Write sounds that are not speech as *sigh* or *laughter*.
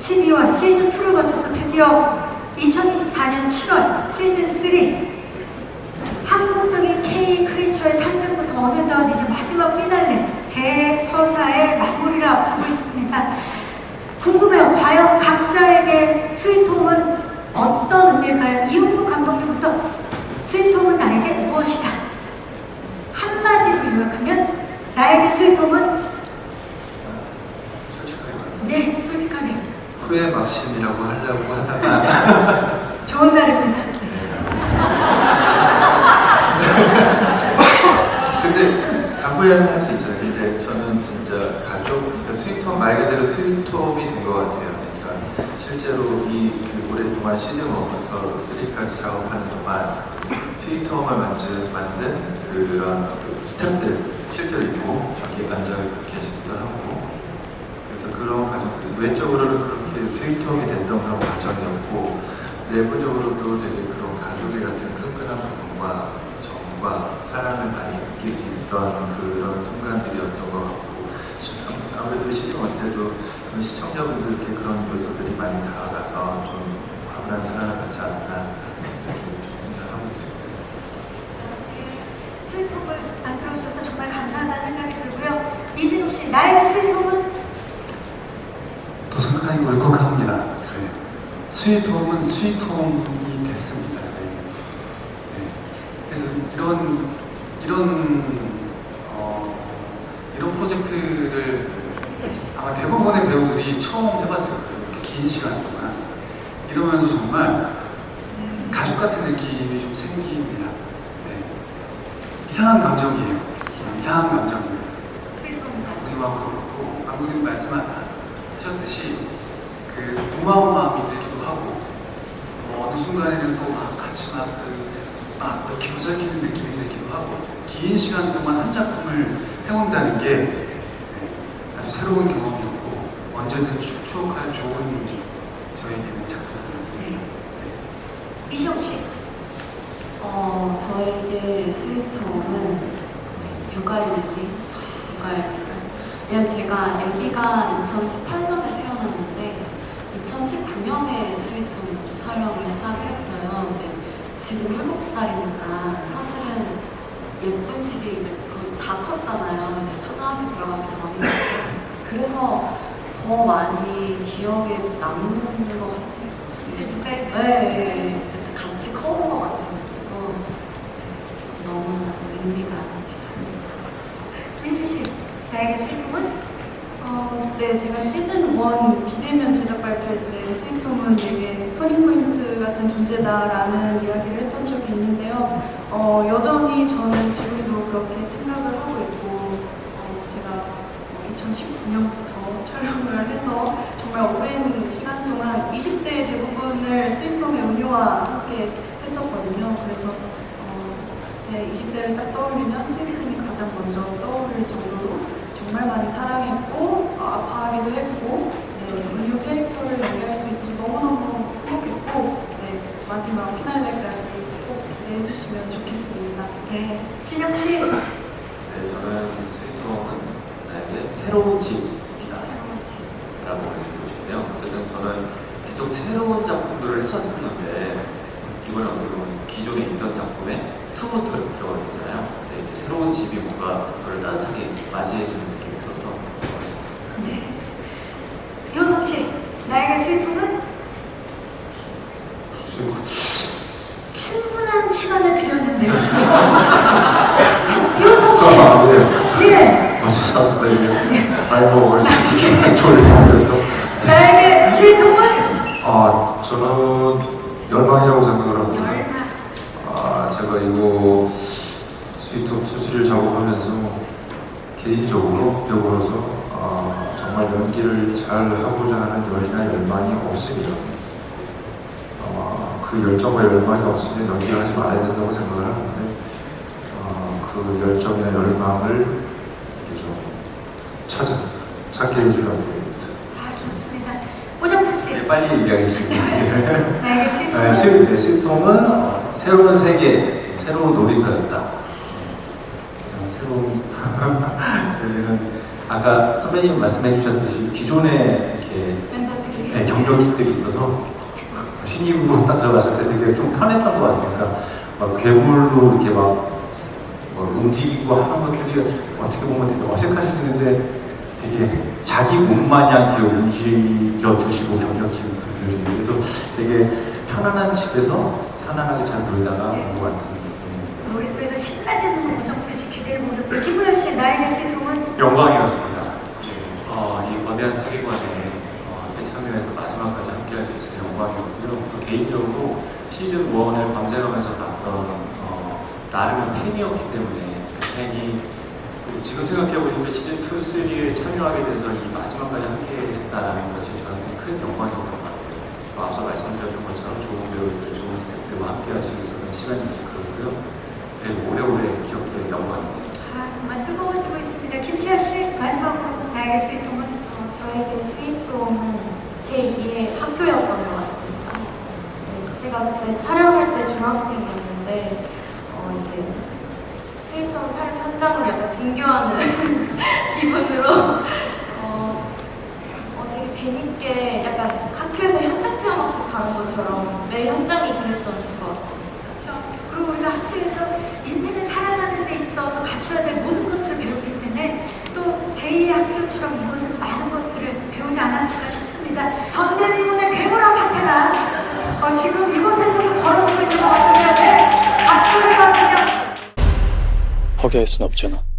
12월 시즌 2를 거쳐서 드디어 2024년 7월 시즌 3 한국적인 K 크리처의 탄생부터 어느덧 이제 마지막 피날레 대서사의 마무리를 앞두고 있습니다. 궁금해요. 과연 각자에게 스위트홈은 어떤 의미일까요? 이용국 감독님부터 스위트홈은 나에게 무엇이다? 한마디로 요약하면 나에게 스위트홈은 솔직하게 말하면 네, 솔직하게 후회 막심이라고 하려고 하다가 *laughs* 좋은 날입니다. *laughs* 근데 단호히는 할수 있잖아요. 근데 저는 진짜 가족, 그러니까 스위트홈 말 그대로 스위트홈이 된 것 같아요. 그러니까 실제로 이그 오랫동안 시즌 1부터 3까지 작업하는 동안 스위트홈을 만든, 만든 그런 그 스태프들 실제로 있고 저기 앉아 계시기도 하고 그래서 그런 과정 속에서 외적으로는 그렇게 스위트홈이 됐던 그런 과정이었고 내부적으로도 되게 그런 가족의 같은 끈끈한 부분과 정과 사랑을 많이 느낄 수 있던 그런 순간들이었던 것 같고 아무래도 시즌 원 때도 시청자분들께 그런 요소들이 많이 다가가서 좀 과분한 사랑을 받지 않았나 이렇게 좀 생각하고 있습니다. 스위트홈을 만들어주셔서 정말 감사하다는 생각이 들고요. 이진욱 씨, 나에게 스위트홈은 게 울컥합니다. 네. 스위트홈은 스위트홈이 됐습니다. 저희. 네. 그래서 이런 이런 어, 이런 프로젝트를 아마 대부분의 배우들이 처음 해봤을 거예요. 긴 시간 동안 이러면서 정말 가족 같은 느낌이 좀 생깁니다. 네. 이상한 감정이에요. 이상한 감정이에요. 강구님하고 그렇고 강구님 말씀하셨듯이 그 고마운 마음이 들기도 하고 어, 어느 순간에는 또 막 같이 막그막 이렇게 보살피는 느낌이 들기도 하고 긴 시간 동안 한 작품을 해온다는 게 네, 아주 새로운 경험이었고 언제든 추- 추억할 좋은 저에게는 작품입니다. 네. 이시영 씨, 어, 저에게 스위트홈은 육아의 느낌? 육아의 느낌. 왜냐면 제가 아기가 2018년에 태어났는데 2019년에 스위트홈 촬영을 시작했어요. 근데 지금 7살이니까 사실은 예쁜 시기 이제 다 컸잖아요. 이제 초등학교 들어가기 전이니까. 그래서 더 많이 기억에 남는 것 같아요. 네, 네, 같이 커온 것 같아가지고 너무나 의미가 깊습니다. 민지 씨, 나에게 어, 네, 제가 시즌 1 비대면 제작 발표할 때 스위트홈은 되게 터닝포인트 같은 존재다라는 이야기를 했던 적이 있는데요. 어, 여전히 저는 지금도 그렇게 생각을 하고 있고, 어, 제가 2019년부터 촬영을 해서 정말 오랜 시간 동안 20대 대부분을 스위트홈의 은유와 함께 했었거든요. 그래서 어, 제 20대를 딱 떠올리면 스위트홈이 가장 먼저 떠오를 정도로 정말 많이 사랑했고 어, 아파하기도 했고 네, 은유 캐릭터를 연기할 수 있어서 너무너무 행복했고 네, 마지막 피날레까지 꼭 기대해 주시면 좋겠습니다. 네. 신영 씨, 네, 저는 스위트홈은 나에게 새로운 집이다 라고 말씀드리고 싶네요. 어쨌든 저는 계속 새로운 작품들을 했었었는데 이번에 어떻게 보면 기존에 있던 작품에 투부터를 들어가게 되잖아요. 근데 이제 새로운 집이 뭔가 저를 따뜻하게 맞이해주는 느낌이 들어서 좋았어요. 네. 이호성 씨, 나에게 스위트홈은 충분한 이호성 씨, 예, 아, 죄송합니다. 이게 아이고, 졸리면서. 나에게 스위트홈은 아, 저는 열망이라고 생각을 합니다. 아, 제가 이거 스위트홈 투수를 작업하면서 개인적으로 배우로서 아, 정말 연기를 잘 하고자 하는 열이나 열망이 없습니다. 그 열정과 열망이 없으면 연기를 하지 말아야 된다고 생각을 하는데 아, 그 열정이나 열망을 좀 찾아, 찾게 해주려고 합니다. 아, 좋습니다. 오정수 씨, 네, 빨리 얘기하겠습니다. 나에게 네, 스위트홈은 시- 네, 어, 새로운 세계, 새로운 놀이터였다. 어, 새로운 *laughs* 아까 선배님 말씀해 주셨듯이 기존에 이렇게 네, 경력들이 있어서 신입으로 딱 들어갔을 때 되게 좀 편했던 것 같아요. 그러니까 막 괴물로 이렇게 막뭐 움직이고 하는 것들이 어떻게 보면 되게 어색할 수 있는데 되게 자기 몸 마냥 이렇게 움직여 주시고 경력 지금 분들이 그래서 되게 편안한 집에서 편안하게 잘 놀다가 온것 같은 느낌. 우리 또에서 신나는 오정수 씨 기대해 보는 그 김우현 씨 나에게 스위트홈은 영광이었습니다. 어, 이 거대한 세계관에 어, 참여해서 마지막까지 함께할 수 있어서 영광이었고요. 또 개인적으로 시즌 1을 밤새가면서 봤던 어, 나름의 팬이었기 때문에 그 팬이 또 지금 생각해보니까 시즌 2, 3에 참여하게 돼서 이 마지막까지 함께 했다는 것이 저한테 큰 영광이었던 것 같아요. 또 앞서 말씀드렸던 것처럼 좋은 배우들, 좋은 스태프들과 함께 할 수 있었던 시간이 그렇고요. 그래서 오래오래 기억될 영광입니다. 아, 정말 뜨거워지고 있습니다. 김치아 씨 마지막으로 나에게 스위트홈은 어, 저에게 스위트홈은 제2의 학교였던 것 같습니다. 네, 제가 그때 촬영할 때 중학생이었는데 어, 이제 스위트홈 촬영 현장을 약간 등교하는 *laughs* 기분으로 어, 어, 되게 재밌게 약간 학교에서 현장 체험학습 가는 것처럼 매 현장이 그랬던 것 같습니다. 그렇죠. 그리고 우리가 학교에서 인생을 살아가는 데 있어서 갖춰야 될 모든 것들을 배우기 때문에 또 제2의 학교처럼 이곳에서 많은 것들을 배우지 않았을까 싶습니다. 전대미문의 괴물한 사태가 어, 지금 포기할 순 없잖아.